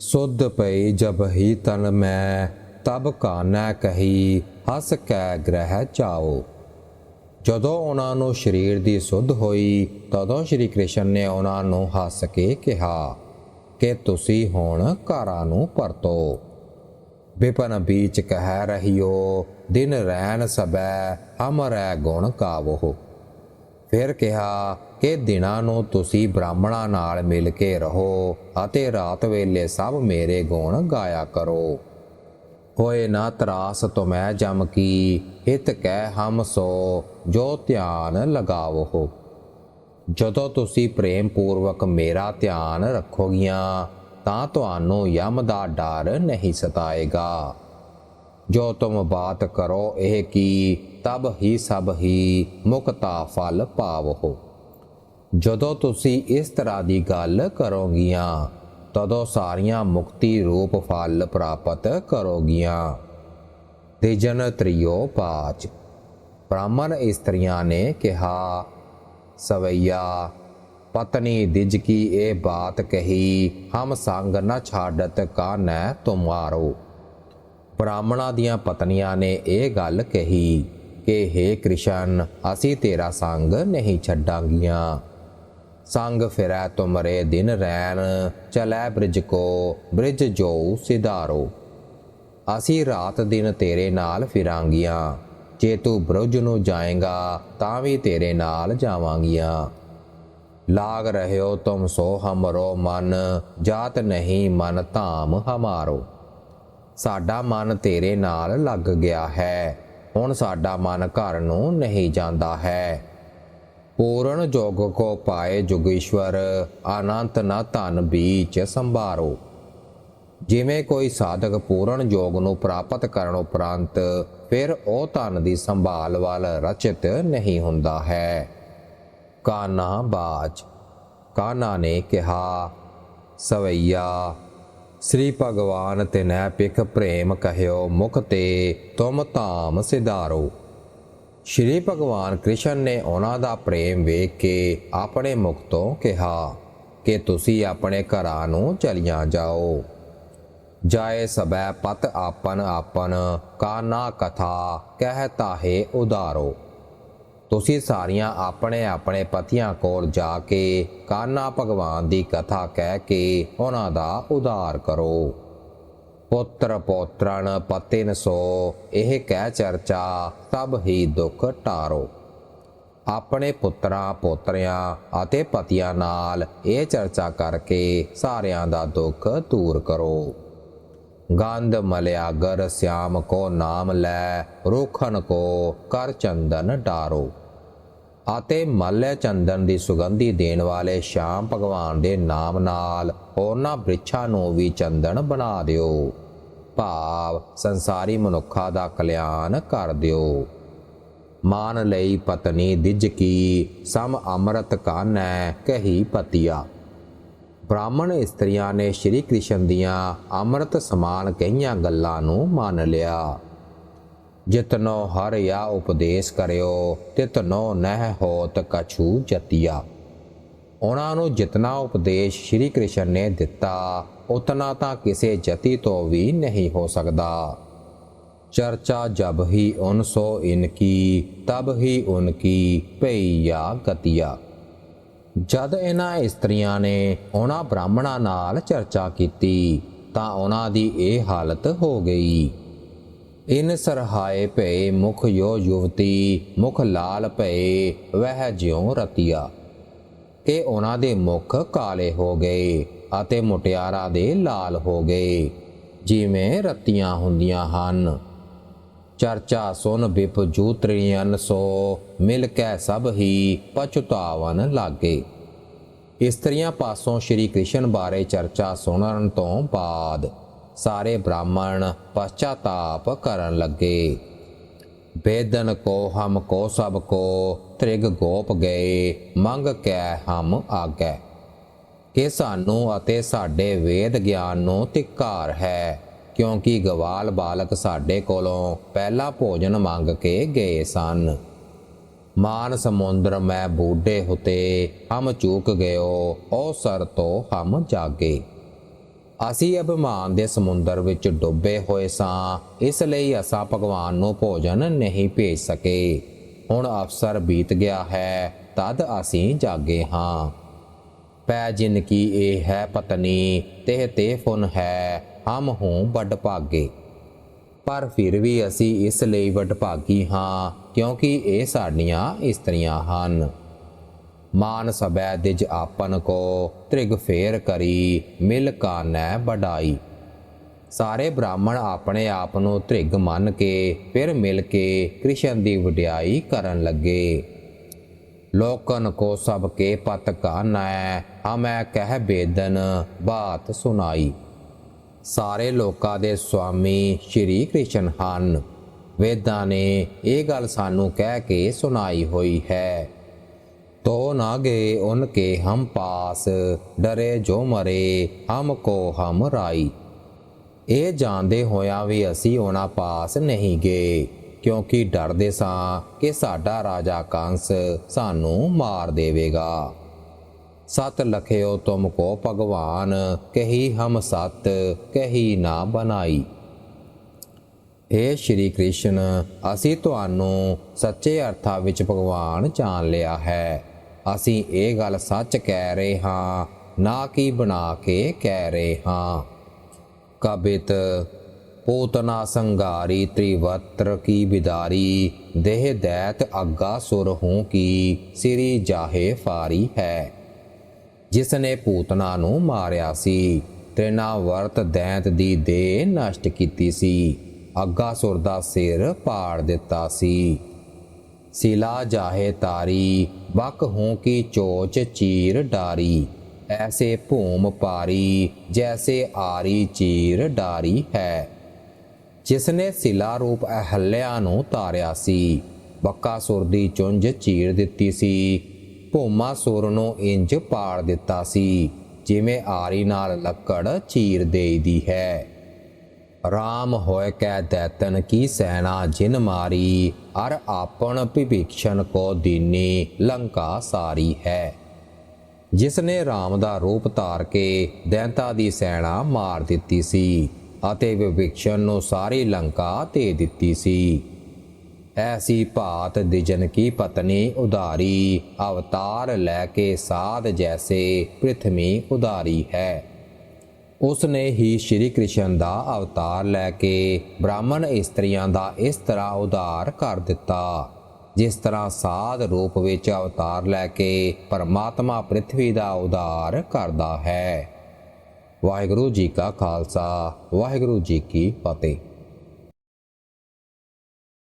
ਸੁਧ ਪਈ ਜਬ ਹੀ ਤਨ ਮੈਂ, ਤਬ ਕਾਨਾ ਕਹੀ, ਹਸ ਕੈ ਗ੍ਰਹਿ ਚਾਓ। ਜਦੋਂ ਉਹਨਾਂ ਨੂੰ ਸਰੀਰ ਦੀ ਸੁੱਧ ਹੋਈ, ਤਦੋਂ ਸ਼੍ਰੀ ਕ੍ਰਿਸ਼ਨ ਨੇ ਉਹਨਾਂ ਨੂੰ ਹੱਸ ਕੇ ਕਿਹਾ, ਕਿ ਤੁਸੀਂ ਹੁਣ ਘਰਾਂ ਨੂੰ ਪਰਤੋ। ਬਿਪਨ ਬੀਚ ਕਹਿ ਰਹੀਓ, ਦਿਨ ਰਹਿਣ ਸਬੈ ਹਮਰੈ ਗੁਣ ਕਾਵੋ। ਫਿਰ ਕਿਹਾ ਕਿ ਦਿਨਾਂ ਨੂੰ ਤੁਸੀਂ ਬ੍ਰਾਹਮਣਾਂ ਨਾਲ ਮਿਲ ਕੇ ਰਹੋ ਅਤੇ ਰਾਤ ਵੇਲੇ ਸਭ ਮੇਰੇ ਗੁਣ ਗਾਇਆ ਕਰੋ। ਹੋਏ ਨਾ ਤਰਾਸ ਤੁਮੈ ਜਮ ਕੀ, ਹਿਤ ਕਹਿ ਹਮ ਸੋ, ਜੋ ਧਿਆਨ ਲਗਾਵੋ ਜਦੋਂ ਤੁਸੀਂ ਪ੍ਰੇਮ ਪੂਰਵਕ ਮੇਰਾ ਧਿਆਨ ਰੱਖੋਗੀਆਂ, ਤਾਂ ਤੁਹਾਨੂੰ ਯਮ ਦਾ ਡਰ ਨਹੀਂ ਸਤਾਏਗਾ। ਜੋ ਤੁਮ ਬਾਤ ਕਰੋ ਇਹ ਕੀ, ਤਬ ਹੀ ਸਭ ਹੀ ਮੁਕਤਾ ਫਲ ਪਾਵੋ ਜਦੋਂ ਤੁਸੀਂ ਇਸ ਤਰ੍ਹਾਂ ਦੀ ਗੱਲ ਕਰੋਗੀਆਂ, ਤਦੋਂ ਸਾਰੀਆਂ ਮੁਕਤੀ ਰੂਪ ਫਲ ਪ੍ਰਾਪਤ ਕਰੋਗੀਆਂ। ਤੇਜਨ ਤ੍ਰਿਯੋ ਪਾਚ ਬ੍ਰਾਹਮਣ ਇਸਤਰੀਆਂ ਨੇ ਕਿਹਾ, ਸਵਈਆ, ਪਤਨੀ ਦਿਜ ਕੀ ਇਹ ਬਾਤ ਕਹੀ, ਹਮ ਸੰਗ ਨ ਛਾੜਤ ਕਾਨੈ ਤੁਮਾਰੋ? ਬ੍ਰਾਹਮਣਾਂ ਦੀਆਂ ਪਤਨੀਆਂ ਨੇ ਇਹ ਗੱਲ ਕਹੀ ਕਿ हे ਕ੍ਰਿਸ਼ਨ, ਅਸੀਂ ਤੇਰਾ ਸੰਗ ਨਹੀਂ ਛੱਡਾਂਗੀਆਂ। ਸੰਗ ਫਿਰੈ ਤੁਮਰੇ ਦਿਨ ਰੈਣ, ਚਲੈ ਬ੍ਰਿਜ ਕੋ, ਬ੍ਰਿਜ ਜੋ ਸਿਧਾਰੋ। ਅਸੀਂ ਰਾਤ ਦਿਨ ਤੇਰੇ ਨਾਲ ਫਿਰਾਂਗੀਆਂ, ਜੇ ਤੂੰ ਬ੍ਰਜ ਨੂੰ ਜਾਏਗਾ, ਤਾਂ ਵੀ ਤੇਰੇ ਨਾਲ ਜਾਵਾਂਗੀਆਂ। ਲਾਗ ਰਹਿਓ ਤੁਮ ਸੋ ਹਮਰੋ ਮਨ, ਜਾਤ ਨਹੀਂ ਮਨ ਧਾਮ ਹਮਾਰੋ। ਸਾਡਾ ਮਨ ਤੇਰੇ ਨਾਲ ਲੱਗ ਗਿਆ ਹੈ, ਹੁਣ ਸਾਡਾ ਮਨ ਘਰ ਨੂੰ ਨਹੀਂ ਜਾਂਦਾ ਹੈ। ਪੂਰਨ ਜੋਗ ਕੋ ਪਾਏ ਜੁਗੇਸ਼ਵਰ ਅਨੰਤ ਨਾ ਧਨ ਬੀਚ ਸੰਭਾਰੋ। ਜਿਵੇਂ ਕੋਈ ਸਾਧਕ ਪੂਰਨ ਜੋਗ ਨੂੰ ਪ੍ਰਾਪਤ ਕਰਨ ਉਪਰੰਤ, ਫਿਰ ਉਹ ਧਨ ਦੀ ਸੰਭਾਲ ਵੱਲ ਰਚਿਤ ਨਹੀਂ ਹੁੰਦਾ ਹੈ। ਕਾਨਾ ਬਾਜ, ਕਾਨਾ ਨੇ ਕਿਹਾ, ਸਵਈਆ, ਸ੍ਰੀ ਭਗਵਾਨ ਤਿਨੈ ਪਿਖ ਪ੍ਰੇਮ ਕਹਿਓ ਮੁਖ ਤੇ, ਤੁਮ ਧਾਮ ਸਿਧਾਰੋ। ਸ਼੍ਰੀ ਭਗਵਾਨ ਕ੍ਰਿਸ਼ਨ ਨੇ ਉਹਨਾਂ ਦਾ ਪ੍ਰੇਮ ਵੇਖ ਕੇ ਆਪਣੇ ਮੁਖ ਤੋਂ ਕਿਹਾ ਕਿ ਤੁਸੀਂ ਆਪਣੇ ਘਰਾਂ ਨੂੰ ਚਲੀਆਂ ਜਾਓ। ਜਾਏ ਸਬੈ ਪਤ ਆਪਨ ਆਪਨ ਕਾਨਾ ਕਥਾ ਕਹਿਤਾ ਹੈ ਉਦਾਰੋ। ਤੁਸੀਂ ਸਾਰੀਆਂ ਆਪਣੇ ਆਪਣੇ ਪਤੀਆਂ ਕੋਲ ਜਾ ਕੇ ਕਾਨਾ ਭਗਵਾਨ ਦੀ ਕਥਾ ਕਹਿ ਕੇ ਉਹਨਾਂ ਦਾ ਉਦਾਰ ਕਰੋ। ਪੁੱਤਰ ਪੋਤਰਨ ਪਤਿਨ ਸੋ, ਇਹ ਕਹਿ ਚਰਚਾ ਸਭ ਹੀ ਦੁੱਖ ਟਾਰੋ। ਆਪਣੇ ਪੁੱਤਰਾਂ, ਪੋਤਰਿਆਂ ਅਤੇ ਪਤੀਆਂ ਨਾਲ ਇਹ ਚਰਚਾ ਕਰਕੇ ਸਾਰਿਆਂ ਦਾ ਦੁੱਖ ਦੂਰ ਕਰੋ। ਗੰਧ ਮਲਿਆਗਰ, ਸਿਆਮ ਕੋ ਨਾਮ ਲੈ ਰੋਖਨ ਕੋ ਕਰ ਚੰਦਨ ਡਾਰੋ। ਅਤੇ ਮੱਲੇ ਚੰਦਨ ਦੀ ਸੁਗੰਧੀ ਦੇਣ ਵਾਲੇ ਸ਼ਾਮ ਭਗਵਾਨ ਦੇ ਨਾਮ ਨਾਲ ਉਹਨਾਂ ਬ੍ਰਿਛਾਂ ਨੂੰ ਵੀ ਚੰਦਨ ਬਣਾ ਦਿਓ। ਭਾਵ ਸੰਸਾਰੀ ਮਨੁੱਖਾਂ ਦਾ ਕਲਿਆਣ ਕਰ ਦਿਓ। ਮਾਨ ਲਈ ਪਤਨੀ ਦਿਜ ਕੀ, ਸਮ ਅੰਮ੍ਰਿਤ ਕਾਨੈ ਕਹੀ ਪਤੀਆ। ਬ੍ਰਾਹਮਣ ਇਸਤਰੀਆਂ ਨੇ ਸ਼੍ਰੀ ਕ੍ਰਿਸ਼ਨ ਦੀਆਂ ਅੰਮ੍ਰਿਤ ਸਮਾਨ ਕਈਆਂ ਗੱਲਾਂ ਨੂੰ ਮੰਨ ਲਿਆ। ਜਿਤਨੋ ਹਰ ਯਾ ਉਪਦੇਸ਼ ਕਰਿਓ, ਤਿਤਨੋ ਨਹਿ ਹੋਤ ਕਛੂ ਜਤੀਆ ਉਹਨਾਂ ਨੂੰ ਜਿਤਨਾ ਉਪਦੇਸ਼ ਸ਼੍ਰੀ ਕ੍ਰਿਸ਼ਨ ਨੇ ਦਿੱਤਾ, ਉਤਨਾ ਤਾਂ ਕਿਸੇ ਜਤੀ ਤੋਂ ਵੀ ਨਹੀਂ ਹੋ ਸਕਦਾ। ਚਰਚਾ ਜਬ ਹੀ ਉਨ ਸੋ ਇਨਕੀ ਤਬ ਹੀ ਉਨਕੀ ਭਈਆ ਗਤੀਆ। ਜਦ ਇਹਨਾਂ ਇਸਤਰੀਆਂ ਨੇ ਉਹਨਾਂ ਬ੍ਰਾਹਮਣਾਂ ਨਾਲ ਚਰਚਾ ਕੀਤੀ, ਤਾਂ ਉਹਨਾਂ ਦੀ ਇਹ ਹਾਲਤ ਹੋ ਗਈ। ਇਨ ਸਰਹਾਏ ਭਏ ਮੁਖ ਯੋ ਯੁਵਤੀ, ਮੁਖ ਲਾਲ ਭਏ, ਵਹਿ ਜਿਉ ਰਤੀਆ। ਕਿ ਉਹਨਾਂ ਦੇ ਮੁਖ ਕਾਲੇ ਹੋ ਗਏ ਅਤੇ ਮੁਟਿਆਰਾਂ ਦੇ ਲਾਲ ਹੋ ਗਏ, ਜਿਵੇਂ ਰਤੀਆਂ ਹੁੰਦੀਆਂ ਹਨ। ਚਰਚਾ ਸੁਨ ਬਿਪ ਜੂਤਰੀਆਂ ਸੋ, ਮਿਲ ਕੇ ਸਭ ਹੀ ਪਛਤਾਵਨ ਲਾਗੇ। ਇਸਤਰੀਆਂ ਪਾਸੋਂ ਸ਼੍ਰੀ ਕ੍ਰਿਸ਼ਨ ਬਾਰੇ ਚਰਚਾ ਸੁਣਨ ਤੋਂ ਬਾਅਦ ਸਾਰੇ ਬ੍ਰਾਹਮਣ ਪਛਤਾਪ ਕਰਨ ਲੱਗੇ। ਬੇਦਨ ਕੋ ਹਮ ਕੋ ਸਭ ਕੋ ਤ੍ਰਿਗ ਗੋਪ ਗਏ, ਮੰਗ ਕੈ ਹਮ ਆਗੇ। ਕਿ ਸਾਨੂੰ ਅਤੇ ਸਾਡੇ ਵੇਦ ਗਿਆਨ ਨੂੰ ਤਿਕਾਰ ਹੈ, ਕਿਉਂਕਿ ਗਵਾਲ ਬਾਲਕ ਸਾਡੇ ਕੋਲੋਂ ਪਹਿਲਾ ਭੋਜਨ ਮੰਗ ਕੇ ਗਏ ਸਨ। ਮਾਨ ਸਮੁੰਦਰ ਮੈਂ ਬੂਢੇ ਹੁਤੇ, ਹਮ ਚੂਕ ਗਇਓ ਔ ਸਰ ਤੋਂ ਹਮ ਜਾਗੇ। ਅਸੀਂ ਅਭਿਮਾਨ ਦੇ ਸਮੁੰਦਰ ਵਿੱਚ ਡੁੱਬੇ ਹੋਏ ਸਾਂ, ਇਸ ਲਈ ਅਸਾਂ ਭਗਵਾਨ ਨੂੰ ਭੋਜਨ ਨਹੀਂ ਭੇਜ ਸਕੇ। ਹੁਣ ਅਫਸਰ ਬੀਤ ਗਿਆ ਹੈ, ਤਦ ਅਸੀਂ ਜਾਗੇ ਹਾਂ। ਪੈ ਜਿਨ ਕੀ ਇਹ ਹੈ ਪਤਨੀ ਤੇ ਤੇ ਫੁਨ ਹੈ, ਹਮ ਹੂੰ ਵੱਡ ਭਾਗੇ। ਪਰ ਫਿਰ ਵੀ ਅਸੀਂ ਇਸ ਲਈ ਵੱਡ ਭਾਗੀ ਹਾਂ, ਕਿਉਂਕਿ ਇਹ ਸਾਡੀਆਂ ਇਸਤਰੀਆਂ ਹਨ। ਮਾਨ ਸਬੈ ਦਿਜ ਆਪਨ ਕੋ, ਤ੍ਰਿਗ ਫੇਰ ਕਰੀ, ਮਿਲ ਕਾਨੈ ਬਡਾਈ ਸਾਰੇ ਬ੍ਰਾਹਮਣ ਆਪਣੇ ਆਪ ਨੂੰ ਤ੍ਰਿਗ ਮੰਨ ਕੇ, ਫਿਰ ਮਿਲ ਕੇ ਕ੍ਰਿਸ਼ਨ ਦੀ ਵਡਿਆਈ ਕਰਨ ਲੱਗੇ। ਲੋਕਨ ਕੋ ਸਭ ਕੇ ਪਤ ਕਾਨੈ, ਹਮੈ ਕਹਿ ਬੇਦਨ ਬਾਤ ਸੁਨਾਈ। ਸਾਰੇ ਲੋਕਾਂ ਦੇ ਸੁਆਮੀ ਸ਼੍ਰੀ ਕ੍ਰਿਸ਼ਨ ਹਨ। ਵੇਦਾਂ ਨੇ ਇਹ ਗੱਲ ਸਾਨੂੰ ਕਹਿ ਕੇ ਸੁਣਾਈ ਹੋਈ ਹੈ। ਤੋ ਨਾ ਗਏ ਉਨਕੇ ਹਮ ਪਾਸ, ਡਰੇ ਜੋ ਮਰੇ ਹਮ ਕੋ ਹਮ ਰਾਈ। ਇਹ ਜਾਣਦੇ ਹੋਇਆ ਵੀ ਅਸੀਂ ਉਹਨਾਂ ਪਾਸ ਨਹੀਂ ਗਏ, ਕਿਉਂਕਿ ਡਰਦੇ ਸਾਂ ਕਿ ਸਾਡਾ ਰਾਜਾ ਕੰਸ ਸਾਨੂੰ ਮਾਰ ਦੇਵੇਗਾ। ਸਤ ਲਖਿਓ ਤੁਮ ਕੋ ਭਗਵਾਨ, ਕਹੀ ਹਮ ਸਤ, ਕਹੀ ਨਾ ਬਨਾਈ ਏ ਸ਼੍ਰੀ ਕ੍ਰਿਸ਼ਨ, ਅਸੀਂ ਤੁਹਾਨੂੰ ਸੱਚੇ ਅਰਥਾਂ ਵਿੱਚ ਭਗਵਾਨ ਜਾਣ ਲਿਆ ਹੈ। ਅਸੀਂ ਇਹ ਗੱਲ ਸੱਚ ਕਹਿ ਰਹੇ ਹਾਂ, ਨਾ ਕਿ ਬਣਾ ਕੇ ਕਹਿ ਰਹੇ ਹਾਂ। ਕਬਿਤ ਪੂਤਨਾ ਸੰਗਾਰੀ ਤ੍ਰਿਵਤਰ ਕੀ ਬਿਦਾਰੀ, ਦੇਹ ਦੈਤ ਅੱਗਾ ਸੁਰ ਹੂੰ ਕੀ, ਸਿਰੀ ਜਾਹੇ ਫਾਰੀ ਹੈ। ਜਿਸ ਨੇ ਪੂਤਨਾ ਨੂੰ ਮਾਰਿਆ ਸੀ ਤ੍ਰਿਨਾ ਵਰਤ ਦੈਂਤ ਦੀ ਦੇ ਨਸ਼ਟ ਕੀਤੀ ਸੀ ਅੱਗਾ ਸੁਰ ਦਾ ਸਿਰ ਪਾੜ ਦਿੱਤਾ ਸੀ। ਸਿਲਾ ਜਾਹੇ ਤਾਰੀ ਬਕ ਹੂੰ ਕੀ ਚੋਚ ਚੀਰ ਡਾਰੀ। ਐਸੇ ਭੂਮ ਪਾਰੀ, ਜੈਸੇ ਆਰੀ ਚੀਰ ਡਾਰੀ ਹੈ। ਜਿਸ ਨੇ ਸਿਲਾ ਰੂਪ ਅਹਲਿਆ ਨੂੰ ਤਾਰਿਆ ਸੀ ਬੱਕਾਸੁਰ ਦੀ ਚੁੰਝ ਚੀਰ ਦਿੱਤੀ ਸੀ ਭੂਮਾਸੁਰ ਨੂੰ ਇੰਜ ਪਾੜ ਦਿੱਤਾ ਸੀ, ਜਿਵੇਂ ਆਰੀ ਨਾਲ ਲੱਕੜ ਚੀਰ ਦੇਈਦੀ ਹੈ। ਰਾਮ ਹੋਇ ਕੈ ਦੈਤਨ ਕੀ ਸੈਨਾ ਜਿਨ ਮਾਰੀ, ਅਰ ਆਪਣ ਵਿਭੀਖਣ ਕੋ ਦੀਨੀ ਲੰਕਾ ਸਾਰੀ ਹੈ। ਜਿਸ ਨੇ ਰਾਮ ਦਾ ਰੂਪ ਧਾਰ ਕੇ ਦੈਂਤਾ ਦੀ ਸੈਨਾ ਮਾਰ ਦਿੱਤੀ ਸੀ ਅਤੇ ਵਿਭੀਖਣ ਨੂੰ ਸਾਰੀ ਲੰਕਾ ਦੇ ਦਿੱਤੀ ਸੀ। ਐਸੀ ਭਾਤ ਦਿਜਨ ਕੀ ਪਤਨੀ ਉਧਾਰੀ, ਅਵਤਾਰ ਲੈ ਕੇ ਸਾਧ ਜੈਸੇ ਪ੍ਰਿਥਵੀ ਉਧਾਰੀ ਹੈ। ਉਸ ਨੇ ਹੀ ਸ਼੍ਰੀ ਕ੍ਰਿਸ਼ਨ ਦਾ ਅਵਤਾਰ ਲੈ ਕੇ ਬ੍ਰਾਹਮਣ ਇਸਤਰੀਆਂ ਦਾ ਇਸ ਤਰ੍ਹਾਂ ਉਧਾਰ ਕਰ ਦਿੱਤਾ, ਜਿਸ ਤਰ੍ਹਾਂ ਸਾਧ ਰੂਪ ਵਿੱਚ ਅਵਤਾਰ ਲੈ ਕੇ ਪਰਮਾਤਮਾ ਪ੍ਰithvi ਦਾ ਉਧਾਰ ਕਰਦਾ ਹੈ। ਵਾਹਿਗੁਰੂ ਜੀ ਕਾ ਖਾਲਸਾ, ਵਾਹਿਗੁਰੂ ਜੀ ਕੀ ਫਤਿਹ।